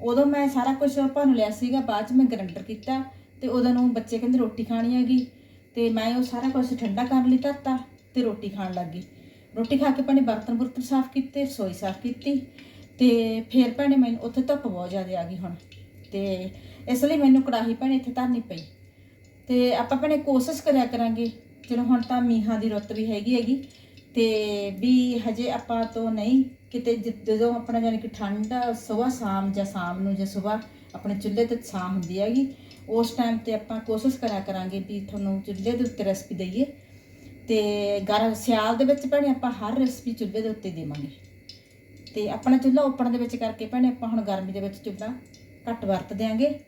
ਉਦੋਂ ਮੈਂ ਸਾਰਾ ਕੁਝ ਭੁੰਨ ਲਿਆ ਸੀਗਾ, ਬਾਅਦ ਚ ਮੈਂ ਗਰੈਂਡਰ ਕੀਤਾ ਤੇ ਉਦੋਂ ਨੂੰ ਬੱਚੇ ਕਹਿੰਦੇ ਰੋਟੀ ਖਾਣੀ ਹੈਗੀ। ਤੇ ਮੈਂ ਉਹ ਸਾਰਾ ਕੁਝ ਠੰਡਾ ਕਰਨ ਲਈ, ਧਰਤਾ ਤੇ ਰੋਟੀ ਖਾਣ ਲੱਗ ਗਈ। ਰੋਟੀ ਖਾ ਕੇ ਭੈਣੇ ਬਰਤਨ ਬੁਰਤਨ ਸਾਫ਼ ਕੀਤੇ, ਰਸੋਈ ਸਾਫ਼ ਕੀਤੀ ਤੇ ਫਿਰ ਭੈਣੇ ਮੈਨੂੰ ਉੱਥੇ ਧੁੱਪ ਬਹੁਤ ਜ਼ਿਆਦਾ ਆ ਗਈ ਹੁਣ। ਤੇ ਇਸ ਲਈ ਮੈਨੂੰ ਕੜਾਹੀ ਭੈਣੇ ਇੱਥੇ ਧਰਨੀ ਪਈ। ਤੇ ਆਪਾਂ ਭੈਣੇ ਕੋਸ਼ਿਸ਼ ਕਰਿਆ ਕਰਾਂਗੇ, ਚਲੋ ਹੁਣ ਤਾਂ ਮੀਹਾਂ ਦੀ ਰੁੱਤ ਵੀ ਹੈਗੀ ਹੈਗੀ ਤੇ ਵੀ ਹਜੇ ਆਪਾਂ ਤੋਂ ਨਹੀਂ ਕਿਤੇ ਜ- ਜਦੋਂ ਆਪਣਾ ਯਾਨੀ ਕਿ ਠੰਡ ਸਵੇਰ ਸ਼ਾਮ ਜਾਂ ਸ਼ਾਮ ਨੂੰ ਜਾਂ ਸਵੇਰ ਆਪਣੇ ਚੁੱਲ੍ਹੇ ਤੇ ਛਾਂ ਹੁੰਦੀ ਹੈਗੀ, ਉਸ ਟਾਈਮ ਤੇ ਆਪਾਂ ਕੋਸ਼ਿਸ਼ ਕਰਿਆ ਕਰਾਂਗੇ ਵੀ ਤੁਹਾਨੂੰ ਚੁੱਲ੍ਹੇ ਦੇ ਉੱਤੇ ਰੈਸਪੀ ਦਈਏ ਤੇ ਗਰ ਸਿਆਲ ਦੇ ਵਿੱਚ ਭੈਣੇ ਆਪਾਂ ਹਰ ਰੈਸਪੀ ਚੁੱਲ੍ਹੇ ਦੇ ਉੱਤੇ ਦੇਵਾਂਗੇ। ਤੇ ਆਪਣਾ ਚੁੱਲ੍ਹਾ ਓਪਨ ਦੇ ਵਿੱਚ ਕਰਕੇ ਭੈਣੇ ਆਪਾਂ ਹੁਣ ਗਰਮੀ ਦੇ ਵਿੱਚ ਚੁੱਲ੍ਹਾ ਘੱਟ ਵਰਤ ਦਿਆਂਗੇ।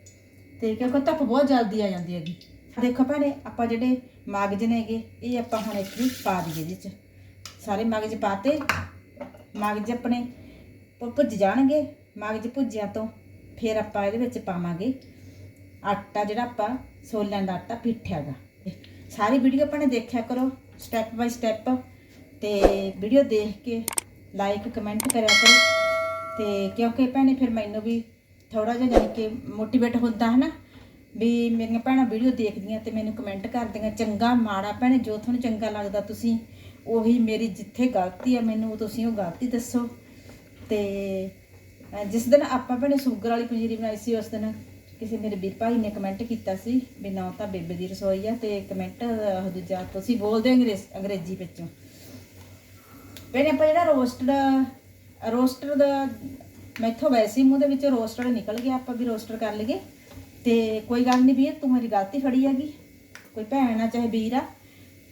ਤੇ ਕਿਉਂਕਿ ਧੁੱਪ ਬਹੁਤ ਜਲਦੀ ਆ ਜਾਂਦੀ ਹੈਗੀ। ਦੇਖੋ ਭੈਣੇ ਆਪਾਂ ਜਿਹੜੇ ਮਗਜ ਨੇਗੇ ਇਹ ਆਪਾਂ ਹੁਣ ਇੱਥੇ ਪਾ ਦਈਏ ਇਹਦੇ ਚ ਸਾਰੇ ਮਗਜ ਪਾਤੇ, ਮਗਜ ਆਪਣੇ ਭੁੱਜ ਜਾਣਗੇ, ਮਗਜ ਭੁੱਜਿਆ ਤੋਂ ਫਿਰ ਆਪਾਂ ਇਹਦੇ ਵਿੱਚ ਪਾਵਾਂਗੇ ਆਟਾ ਜਿਹੜਾ ਆਪਾਂ ਸੋਲਿਆਂ ਦਾ ਆਟਾ ਪਿੱਠਿਆ ਗਾ ਸਾਰੀ ਵੀਡੀਓ ਆਪਾਂ ਦੇਖਿਆ ਕਰੋ ਸਟੈਪ ਬਾਈ ਸਟੈਪ ਤੇ ਵੀਡੀਓ ਦੇਖ ਕੇ ਲਾਈਕ ਕਮੈਂਟ ਕਰਿਆ ਕਰੋ ਤੇ ਕਿਉਂਕਿ ਭੈਣੇ ਫਿਰ ਮੈਨੂੰ ਵੀ ਥੋੜਾ ਜਿਹਾ ਜਾਣੀ ਕਿ ਮੋਟੀਵੇਟ ਹੁੰਦਾ ਹੈ ਨਾ ਵੀ ਮੇਰੀਆਂ ਭੈਣਾਂ ਵੀਡੀਓ ਦੇਖਦੀਆਂ ਤੇ ਮੈਨੂੰ ਕਮੈਂਟ ਕਰਦੀਆਂ, ਚੰਗਾ ਮਾੜਾ ਭੈਣੇ, ਜੋ ਤੁਹਾਨੂੰ ਚੰਗਾ ਲੱਗਦਾ ਤੁਸੀਂ ਉਹੀ ਮੇਰੀ ਜਿੱਥੇ ਗਲਤੀ ਆ, ਮੈਨੂੰ ਤੁਸੀਂ ਉਹ ਗਲਤੀ ਦੱਸੋ। ਤੇ ਜਿਸ ਦਿਨ ਆਪਾਂ ਭੈਣੇ ਸ਼ੂਗਰ ਵਾਲੀ ਪੰਜੀਰੀ ਬਣਾਈ ਸੀ, ਉਸ ਦਿਨ ਕਿਸੇ ਮੇਰੇ ਵੀਰ ਭਾਈ ਨੇ ਕਮੈਂਟ ਕੀਤਾ ਸੀ ਵੀ ਨਾ ਤਾਂ ਬੇਬੇ ਦੀ ਰਸੋਈ ਆ ਤੇ ਕਮੈਂਟ ਉਹ ਦੂਜਾ ਤੁਸੀਂ ਬੋਲਦੇ ਹੋ ਅੰਗਰੇਜ਼, ਅੰਗਰੇਜ਼ੀ ਵਿੱਚੋਂ। ਭੈਣੇ ਆਪਾਂ ਜਿਹੜਾ ਰੋਸਟਡ ਰੋਸਟਰ ਦਾ ਮੈਥੋਂ ਵੈਸੇ ਹੀ ਮੂੰਹ ਦੇ ਵਿੱਚ ਰੋਸਟਡ ਨਿਕਲ ਗਿਆ, ਆਪਾਂ ਵੀ ਰੋਸਟਰ ਕਰ ਲਈਏ। ਤੇ ਕੋਈ ਗੱਲ ਨਹੀਂ ਵੀਰ ਤੂੰ ਮੇਰੀ ਗਲਤੀ ਫੜੀ ਹੈਗੀ। ਕੋਈ ਭੈਣ ਆ, ਚਾਹੇ ਵੀਰ ਆ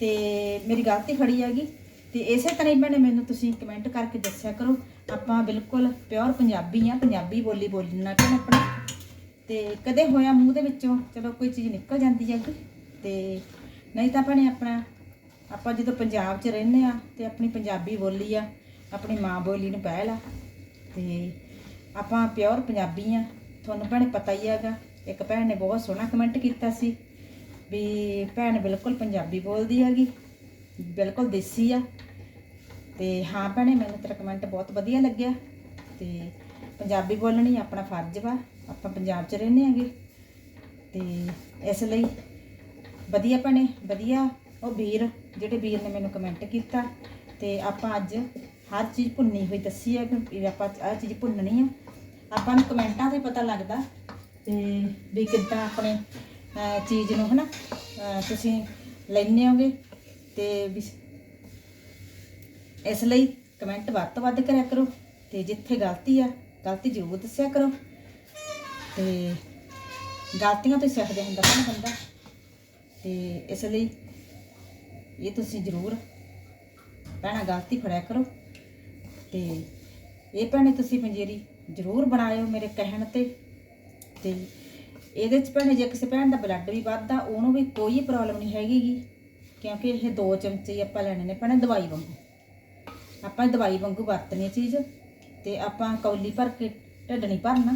ਤੇ ਮੇਰੀ ਗਲਤੀ ਫੜੀ ਹੈਗੀ। ਤੇ ਇਸੇ ਤਰ੍ਹਾਂ ਹੀ ਭੈਣੇ ਮੈਨੂੰ ਤੁਸੀਂ ਕਮੈਂਟ ਕਰਕੇ ਦੱਸਿਆ ਕਰੋ। ਆਪਾਂ ਬਿਲਕੁਲ ਪਿਓਰ ਪੰਜਾਬੀ ਆ, ਪੰਜਾਬੀ ਬੋਲੀ ਬੋਲਣਾ ਕਿ ਆਪਣਾ। ਤੇ ਕਦੇ ਹੋਇਆ ਮੂੰਹ ਦੇ ਵਿੱਚੋਂ, ਚਲੋ ਕੋਈ ਚੀਜ਼ ਨਿਕਲ ਜਾਂਦੀ ਹੈਗੀ। ਤੇ ਨਹੀਂ ਤਾਂ ਭੈਣੇ ਆਪਣਾ, ਆਪਾਂ ਜਦੋਂ ਪੰਜਾਬ 'ਚ ਰਹਿੰਦੇ ਆ ਤੇ ਆਪਣੀ ਪੰਜਾਬੀ ਬੋਲੀ ਆ, ਆਪਣੀ ਮਾਂ ਬੋਲੀ ਨੂੰ ਪਹਿਲ ਆ। ਤੇ ਆਪਾਂ ਪਿਓਰ ਪੰਜਾਬੀ ਆ। ਤੁਹਾਨੂੰ ਭੈਣੇ ਪਤਾ ਹੀ ਹੈਗਾ, ਇੱਕ ਭੈਣ ਨੇ ਬਹੁਤ ਸੋਹਣਾ ਕਮੈਂਟ ਕੀਤਾ ਸੀ। ਵੀ ਭੈਣ ਬਿਲਕੁਲ ਪੰਜਾਬੀ ਬੋਲਦੀ ਹੈਗੀ, ਬਿਲਕੁਲ ਦੇਸੀ ਆ। ਤੇ ਹਾਂ ਭੈਣੇ, ਮੈਨੂੰ ਤੇਰਾ ਕਮੈਂਟ ਬਹੁਤ ਵਧੀਆ ਲੱਗਿਆ। ਤੇ ਪੰਜਾਬੀ ਬੋਲਣੀ ਆਪਣਾ ਫਰਜ਼ ਵਾ, ਆਪਾਂ ਪੰਜਾਬ 'ਚ ਰਹਿੰਦੇ ਹੈਗੇ। ਤੇ ਇਸ ਲਈ ਵਧੀਆ ਭੈਣੇ, ਵਧੀਆ ਉਹ ਵੀਰ, ਜਿਹੜੇ ਵੀਰ ਨੇ ਮੈਨੂੰ ਕਮੈਂਟ ਕੀਤਾ। ਤੇ ਆਪਾਂ ਅੱਜ ਹਰ ਚੀਜ਼ ਭੁੰਨੀ ਹੋਈ ਦੱਸੀ ਹੈ ਕਿ ਆਪਾਂ ਆਹ ਚੀਜ਼ ਭੁੰਨਣੀ ਆ। ਆਪਾਂ ਨੂੰ ਕਮੈਂਟਾਂ ਤੇ ਪਤਾ ਲੱਗਦਾ। ਤੇ ਵੀ ਕਿੱਦਾਂ ਆਪਣੇ ਚੀਜ਼ ਨੂੰ ਹਨਾ? ਅਹ, ਤੁਸੀਂ ਲੈਂਦੇ ਹੋਗੇ ਤੇ ਵੀ ਇਸ ਲਈ ਕਮੈਂਟ ਵੱਧ ਤੋਂ ਵੱਧ ਕਰਿਆ ਕਰੋ ਤੇ ਜਿੱਥੇ ਗਲਤੀ ਆ ਗਲਤੀ ਜ਼ਰੂਰ ਦੱਸਿਆ ਕਰੋ। ਤੇ ਗਲਤੀਆਂ ਤੋਂ ਹੀ ਸਿੱਖਦੇ ਹੁੰਦਾ ਨਾ ਬੰਦਾ। ਤੇ ਇਸ ਲਈ ਇਹ ਤੁਸੀਂ ਜ਼ਰੂਰ ਭੈਣਾਂ ਗਲਤੀ ਫੜਿਆ ਕਰੋ। ਤੇ ਇਹ ਭੈਣੇ ਤੁਸੀਂ ਪੰਜੀਰੀ ਜ਼ਰੂਰ ਬਣਾਇਓ ਮੇਰੇ ਕਹਿਣ ਤੇ। ਤੇ ਇਹਦੇ ਚ ਭੈਣੇ ਜੇ ਕਿਸੇ ਭੈਣ ਦਾ ਬਲੱਡ ਵੀ ਵੱਧਦਾ, ਉਹਨੂੰ ਵੀ ਕੋਈ ਪ੍ਰੋਬਲਮ ਨਹੀਂ ਹੈਗੀ ਕਿਉਂਕਿ ਇਹ ਦੋ ਚਮਚੇ ਆਪਾਂ ਲੈਣੇ ਨੇ, ਭੈਣੇ ਦਵਾਈ ਵਾਂਗੂ। ਆਪਾਂ ਦਵਾਈ ਵਾਂਗੂ ਵਰਤਣੀ ਚੀਜ਼, ਤੇ ਆਪਾਂ ਕੌਲੀ ਭਰ ਕੇ ਢਿੱਡ ਨਹੀਂ ਭਰਨਾ,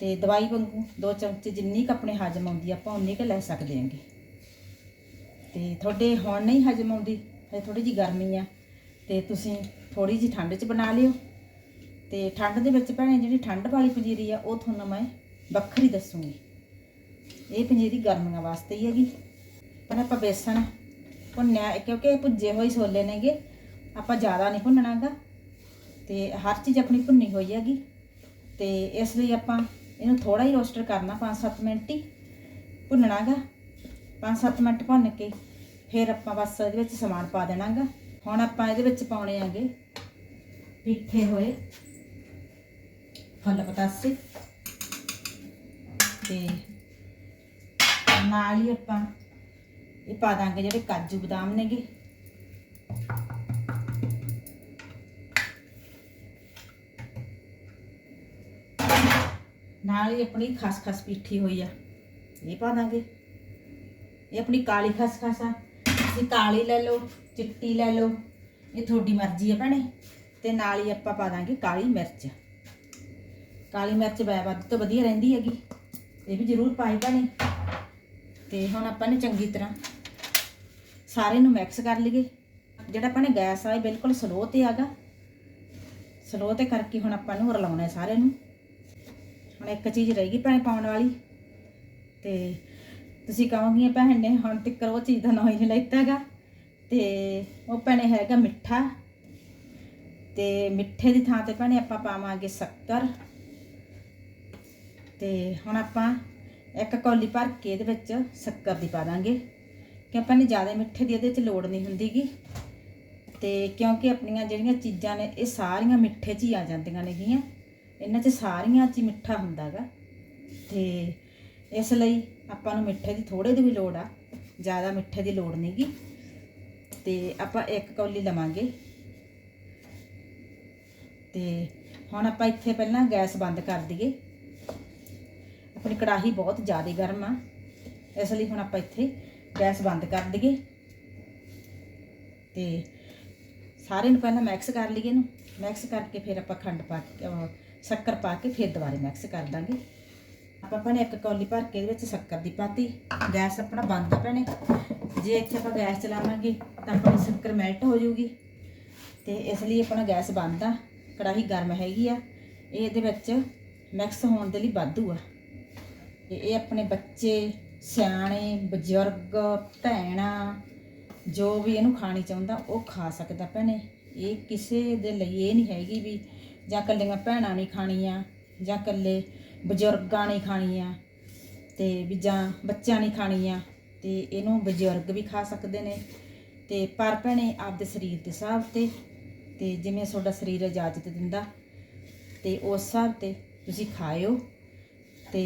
ਤੇ ਦਵਾਈ ਵਾਂਗੂ ਦੋ ਚਮਚੇ ਜਿੰਨੀ ਕੁ ਆਪਣੇ ਹਜਮ ਆਉਂਦੀ ਆਪਾਂ ਉਨੀ ਕੁ ਲੈ ਸਕਦੇ ਆਂਗੇ। ਤੇ ਤੁਹਾਡੇ ਹੁਣ ਨਹੀਂ ਹਜਮ ਆਉਂਦੀ, ਹਜੇ ਥੋੜੀ ਜੀ ਗਰਮੀ ਆ, ਤੇ ਤੁਸੀਂ ਥੋੜੀ ਜੀ ਠੰਡ 'ਚ ਬਣਾ ਲਿਓ। ਤੇ ਠੰਡ ਦੇ ਵਿੱਚ ਭੈਣੇ ਜਿਹੜੀ ਠੰਡ ਵਾਲੀ ਪੰਜੀਰੀ ਆ, ਉਹ ਤੁਹਾਨੂੰ ਮੈਂ ਵੱਖਰੀ ਦੱਸੂਗੀ। ਇਹ ਪੰਜੀਰੀ ਗਰਮੀਆਂ ਵਾਸਤੇ ਹੀ ਹੈਗੀ। ਪਰ ਆਪਾਂ ਬੇਸਣ, ਭੁੰਨਿਆ ਕਿਉਂਕਿ ਇਹ ਭੁੱਜੇ ਹੋਏ ਛੋਲੇ ਨੇਗੇ, ਆਪਾਂ ਜ਼ਿਆਦਾ ਨਹੀਂ ਭੁੰਨਣਾਗਾ ਤੇ ਹਰ ਚੀਜ਼ ਆਪਣੀ ਭੁੰਨੀ ਹੋਈ ਹੈਗੀ। ਤੇ ਇਸ ਲਈ ਆਪਾਂ ਇਹਨੂੰ ਥੋੜਾ ਹੀ ਰੋਸਟਰ ਕਰਨਾ 5-7 ਮਿੰਟ ਹੀ ਭੁੰਨਣਾਗਾ 5-7 ਮਿੰਟ ਭੁੰਨ ਕੇ ਫਿਰ ਆਪਾਂ ਬਸ ਇਹਦੇ ਵਿੱਚ ਸਮਾਨ ਪਾ ਦੇਣਾਗਾ ਹੁਣ ਆਪਾਂ ਇਹਦੇ ਵਿੱਚ ਪਾਉਣੇ ਆਗੇ ਪਿੱਠੇ ਹੋਏ ਫਲ ਪਤਾਸੇ ਤੇ ਨਾਲ ਹੀ ਆਪਾਂ ਇਹ ਪਾ ਦਾਂਗੇ ਜਿਹੜੇ ਕਾਜੂ ਬਦਾਮ ਨੇਗੇ। ਨਾਲ ਹੀ ਆਪਣੀ ਖਸਖਸ ਪੀਠੀ ਹੋਈ ਆ, ਇਹ ਪਾ ਦਾਂਗੇ। ਇਹ ਆਪਣੀ ਕਾਲੀ ਖਸਖਸ ਆ, ਤੁਸੀਂ ਕਾਲੀ ਲੈ ਲਓ, ਚਿੱਟੀ ਲੈ ਲਓ, ਇਹ ਤੁਹਾਡੀ ਮਰਜ਼ੀ ਆ ਭੈਣੇ। ਤੇ ਨਾਲ ਹੀ ਆਪਾਂ ਪਾ ਦਾਂਗੇ ਕਾਲੀ ਮਿਰਚ। ਕਾਲੀ ਮਿਰਚ ਵੈ ਵੱਧ ਤੋਂ ਵਧੀਆ ਰਹਿੰਦੀ ਹੈਗੀ। ਇਹ ਵੀ ਜ਼ਰੂਰ ਪਾਈ ਭੈਣੇ। ਤੇ ਹੁਣ ਆਪਾਂ ਨੇ ਚੰਗੀ ਤਰ੍ਹਾਂ ਸਾਰੇ ਨੂੰ ਮਿਕਸ ਕਰ ਲਈਏ। ਜਿਹੜਾ ਆਪਾਂ ਨੇ ਗੈਸ ਆ ਇਹ ਬਿਲਕੁਲ ਸਲੋ ਤੇ ਆਗਾ। ਸਲੋ ਤੇ ਕਰਕੇ ਹੁਣ ਆਪਾਂ ਨੂੰ ਰਲਾਉਣਾ ਹੈ ਸਾਰੇ ਨੂੰ। ਹੁਣ ਇੱਕ ਚੀਜ਼ ਰਹਿ ਗਈ ਭੈਣ ਪਾਉਣ ਵਾਲੀ। ਤੇ ਤੁਸੀਂ ਕਹੋਗੇ ਭੈਣ ਨੇ, ਹੁਣ ਤੱਕ ਉਹ ਚੀਜ਼ ਦਾ ਨਾਂ ਹੀ ਨਹੀਂ ਲੈਤਾ ਹੈਗਾ। ਤੇ ਉਹ ਭੈਣੇ ਹੈਗਾ ਮਿੱਠਾ। ਤੇ ਮਿੱਠੇ ਦੀ ਥਾਂ ਤੇ ਭੈਣੇ ਆਪਾਂ ਪਾਵਾਂਗੇ ਸ਼ੱਕਰ। ਤੇ ਹੁਣ ਆਪਾਂ ਇੱਕ ਕੌਲੀ ਭਰ ਕੇ ਇਹਦੇ ਵਿੱਚ ਸ਼ੱਕਰ ਦੀ ਪਾ ਦਾਂਗੇ। ਕਿ ਆਪਾਂ ਨੇ ਜ਼ਿਆਦਾ ਮਿੱਠੇ ਦੀ ਇਹਦੇ 'ਚ ਲੋੜ ਨਹੀਂ ਹੁੰਦੀਗੀ। ਤੇ ਕਿਉਂਕਿ ਆਪਣੀਆਂ ਜਿਹੜੀਆਂ ਚੀਜ਼ਾਂ ਨੇ, ਇਹ ਸਾਰੀਆਂ ਮਿੱਠੇ 'ਚ ਹੀ ਆ ਜਾਂਦੀਆਂ ਨੇਗੀਆਂ। ਇਹਨਾਂ 'ਚ ਸਾਰੀਆਂ 'ਚ ਹੀ ਮਿੱਠਾ ਹੁੰਦਾਗਾ। ਤੇ ਇਸ ਲਈ ਆਪਾਂ ਨੂੰ ਮਿੱਠੇ ਦੀ ਥੋੜੇ ਦੀ ਵੀ ਲੋੜ ਆ। ਜ਼ਿਆਦਾ ਮਿੱਠੇ ਦੀ ਲੋੜ ਨਹੀਂਗੀ। ਤੇ ਆਪਾਂ ਇੱਕ ਕੌਲੀ ਲਵਾਂਗੇ। ਤੇ ਹੁਣ ਆਪਾਂ ਇੱਥੇ ਪਹਿਲਾਂ ਗੈਸ ਬੰਦ ਕਰ ਦਈਏ। ਆਪਣੀ ਕੜਾਹੀ ਬਹੁਤ ਜ਼ਿਆਦਾ ਗਰਮ ਆ। ਇਸ ਲਈ ਹੁਣ ਆਪਾਂ ਇੱਥੇ ਗੈਸ ਬੰਦ ਕਰ ਦਈਏ। ਤੇ ਸਾਰੇ ਨੂੰ ਪਹਿਲਾਂ ਮਿਕਸ ਕਰ ਲਈਏ ਇਹਨੂੰ। ਮਿਕਸ ਕਰਕੇ ਫਿਰ ਆਪਾਂ ਖੰਡ ਪਾ ਕੇ ਸ਼ੱਕਰ ਪਾ ਕੇ ਫਿਰ ਦੁਬਾਰੇ ਮਿਕਸ ਕਰ ਦਾਂਗੇ। ਆਪਾਂ ਭੈਣੇ ਇੱਕ ਕੌਲੀ ਭਰ ਕੇ ਇਹਦੇ ਵਿੱਚ ਸ਼ੱਕਰ ਦੀ ਪਾਤੀ। ਗੈਸ ਆਪਣਾ ਬੰਦ ਆ ਭੈਣੇ। ਜੇ ਇੱਥੇ ਆਪਾਂ ਗੈਸ ਚਲਾਵਾਂਗੇ ਤਾਂ ਆਪਣੀ ਸ਼ੱਕਰ ਮੈਲਟ ਹੋ ਜਾਊਗੀ। ਤੇ ਇਸ ਲਈ ਆਪਣਾ ਗੈਸ ਬੰਦ ਆ। ਕੜਾਹੀ ਗਰਮ ਹੈਗੀ ਆ। ਇਹ ਇਹਦੇ ਵਿੱਚ ਮਿਕਸ ਹੋਣ ਦੇ ਲਈ ਵਾਧੂ ਆ। ਤੇ ਇਹ ਆਪਣੇ ਬੱਚੇ, ਸਿਆਣੇ, ਬਜ਼ੁਰਗ, ਭੈਣਾਂ, ਜੋ ਵੀ ਇਹਨੂੰ ਖਾਣੀ ਚਾਹੁੰਦਾ, ਉਹ ਖਾ ਸਕਦਾ ਭੈਣੇ। ਇਹ ਕਿਸੇ ਦੇ ਲਈ ਇਹ ਨਹੀਂ ਹੈਗੀ ਵੀ ਜਾਂ ਕੱਲੀਆਂ ਭੈਣਾਂ ਨਹੀਂ ਖਾਣੀਆਂ, ਜਾਂ ਕੱਲੇ ਬਜ਼ੁਰਗਾਂ ਨਹੀਂ ਖਾਣੀਆਂ ਤੇ ਵੀ ਜਾਂ ਬੱਚਿਆਂ ਨਹੀਂ ਖਾਣੀਆਂ ਤੇ ਇਹਨੂੰ ਬਜ਼ੁਰਗ ਵੀ ਖਾ ਸਕਦੇ ਨੇ। ਤੇ ਪਰ ਭੈਣੇ, ਆਪਦੇ ਸਰੀਰ ਦੇ ਹਿਸਾਬ ਤੇ ਤੇ ਜਿਵੇਂ ਤੁਹਾਡਾ ਸਰੀਰ ਇਜਾਜ਼ਤ ਦਿੰਦਾ ਤੇ ਉਸ ਹਿਸਾਬ ਤੇ ਤੁਸੀਂ ਖਾਇਓ ਤੇ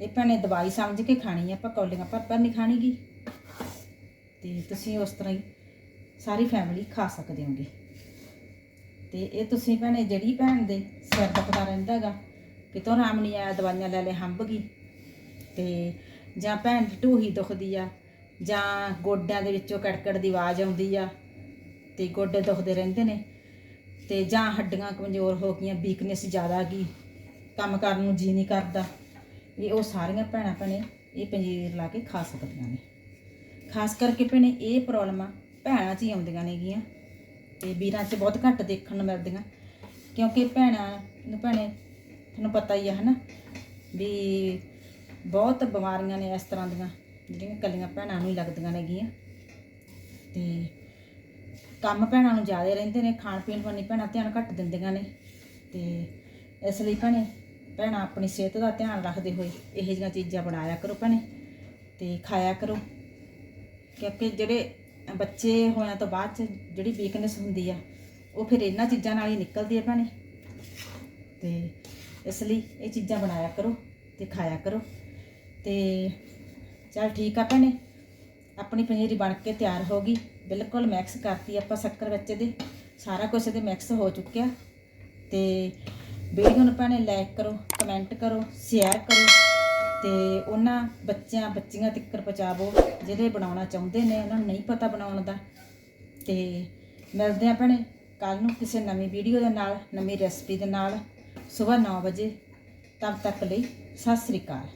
ਇਹ ਭੈਣੇ ਦਵਾਈ ਸਮਝ ਕੇ ਖਾਣੀ ਆ, ਆਪਾਂ ਕੌਲੀਆਂ ਭਰ ਭਰ ਨਹੀਂ ਖਾਣੀਗੀ। ਤੇ ਤੁਸੀਂ ਉਸ ਤਰ੍ਹਾਂ ਹੀ ਸਾਰੀ ਫੈਮਿਲੀ ਖਾ ਸਕਦੇ ਹੋਗੇ। ਤੇ ਇਹ ਤੁਸੀਂ ਭੈਣੇ ਜਿਹੜੀ ਭੈਣ ਦੇ ਸਿਰ ਦੁਖਦਾ ਰਹਿੰਦਾ ਹੈਗਾ, ਕਿਤੋਂ ਆਰਾਮ ਨਹੀਂ ਆਇਆ, ਦਵਾਈਆਂ ਲੈ ਲੈ ਹੰਬ ਗਈ ਤੇ ਜਾਂ ਭੈਣ ਦੀ ਢੂਹੀ ਦੁਖਦੀ ਆ, ਜਾਂ ਗੋਡਿਆਂ ਦੇ ਵਿੱਚੋਂ ਕੜਕੜ ਦੀ ਆਵਾਜ਼ ਆਉਂਦੀ ਆ, ਤੇ ਗੋਡੇ ਦੁਖਦੇ ਰਹਿੰਦੇ ਨੇ। ਤੇ ਜਾਂ ਹੱਡੀਆਂ ਕਮਜ਼ੋਰ ਹੋ ਗਈਆਂ ਵੀਕਨੈਸ ਜ਼ਿਆਦਾ ਆ ਗਈ ਕੰਮ ਕਰਨ ਨੂੰ ਜੀ ਨਹੀਂ ਕਰਦਾ। ਇਹ ਉਹ ਸਾਰੀਆਂ ਭੈਣਾਂ ਭੈਣੇ ਇਹ ਪੰਜੀਰ ਲਾ ਕੇ ਖਾ ਸਕਦੀਆਂ ਨੇ। ਖਾਸ ਕਰਕੇ ਭੈਣੇ ਇਹ ਪ੍ਰੋਬਲਮਾਂ ਭੈਣਾਂ 'ਚ ਹੀ ਆਉਂਦੀਆਂ ਨੇਗੀਆਂ। ਤੇ ਵੀਰਾਂ 'ਚ ਬਹੁਤ ਘੱਟ ਦੇਖਣ ਨੂੰ ਮਿਲਦੀਆਂ। ਕਿਉਂਕਿ ਭੈਣਾਂ ਨੂੰ ਭੈਣੇ ਤੁਹਾਨੂੰ ਪਤਾ ਹੀ ਆ ਹਨਾ ਵੀ ਬਹੁਤ ਬਿਮਾਰੀਆਂ ਨੇ ਇਸ ਤਰ੍ਹਾਂ ਦੀਆਂ, ਜਿਹੜੀਆਂ ਕੱਲੀਆਂ ਭੈਣਾਂ ਨੂੰ ਹੀ ਲੱਗਦੀਆਂ ਨੇਗੀਆਂ। ਤੇ ਕੰਮ ਭੈਣਾਂ ਨੂੰ ਜ਼ਿਆਦਾ ਰਹਿੰਦੇ ਨੇ, ਖਾਣ ਪੀਣ ਵੱਲ ਨਹੀਂ ਭੈਣਾਂ ਧਿਆਨ ਘੱਟ ਦਿੰਦੀਆਂ ਨੇ। ਤੇ ਇਸ ਲਈ ਭੈਣੇ ਭੈਣਾਂ ਆਪਣੀ ਸਿਹਤ ਦਾ ਧਿਆਨ ਰੱਖਦੇ ਹੋਏ ਇਹੋ ਜਿਹੀਆਂ ਚੀਜ਼ਾਂ ਬਣਾਇਆ ਕਰੋ ਭੈਣੇ ਤੇ ਖਾਇਆ ਕਰੋ। ਕਿਉਂਕਿ ਜਿਹੜੇ ਬੱਚੇ ਹੋਇਆਂ ਤੋਂ ਬਾਅਦ ਚ ਜਿਹੜੀ ਵੀਕਨੈਸ ਹੁੰਦੀ ਆ, ਉਹ ਫਿਰ ਇਹਨਾਂ ਚੀਜ਼ਾਂ ਨਾਲ ਹੀ ਨਿਕਲਦੀ ਆ ਭੈਣੇ। ਤੇ ਇਸ ਲਈ ਇਹ ਚੀਜ਼ਾਂ ਬਣਾਇਆ ਕਰੋ ਤੇ ਖਾਇਆ ਕਰੋ। ਤੇ ਚਲ ਠੀਕ ਆ ਭੈਣੇ, ਆਪਣੀ ਪਨੀਰੀ ਬਣ ਕੇ ਤਿਆਰ ਹੋ ਗਈ। ਬਿਲਕੁਲ ਮਿਕਸ ਕਰਤੀ ਆਪਾਂ ਸ਼ੱਕਰ ਵਿੱਚ ਦੇ ਸਾਰਾ ਕੁਝ ਇਹਦੇ ਮਿਕਸ ਹੋ ਚੁੱਕਿਆ। ਤੇ ਵੀਡੀਓ ਨੂੰ ਭੈਣੇ ਲਾਈਕ ਕਰੋ ਕਮੈਂਟ ਕਰੋ ਸ਼ੇਅਰ ਕਰੋ ਤੇ ਉਹਨਾਂ ਬੱਚਿਆਂ, ਬੱਚੀਆਂ ਤੱਕ ਪਹੁੰਚਾਵੋ ਜਿਹੜੇ ਬਣਾਉਣਾ ਚਾਹੁੰਦੇ ਨੇ, ਉਹਨਾਂ ਨੂੰ ਨਹੀਂ ਪਤਾ ਬਣਾਉਣ ਦਾ। ਤੇ ਮਿਲਦੇ ਆ ਭੈਣੇ ਕੱਲ ਨੂੰ ਕਿਸੇ ਨਵੀਂ ਵੀਡੀਓ ਦੇ ਨਾਲ, ਨਵੀਂ ਰੈਸਪੀ ਦੇ ਨਾਲ ਸਵੇਰ 9 ਵਜੇ। ਤਦ ਤੱਕ ਲਈ ਸਤਿ ਸ੍ਰੀ ਅਕਾਲ।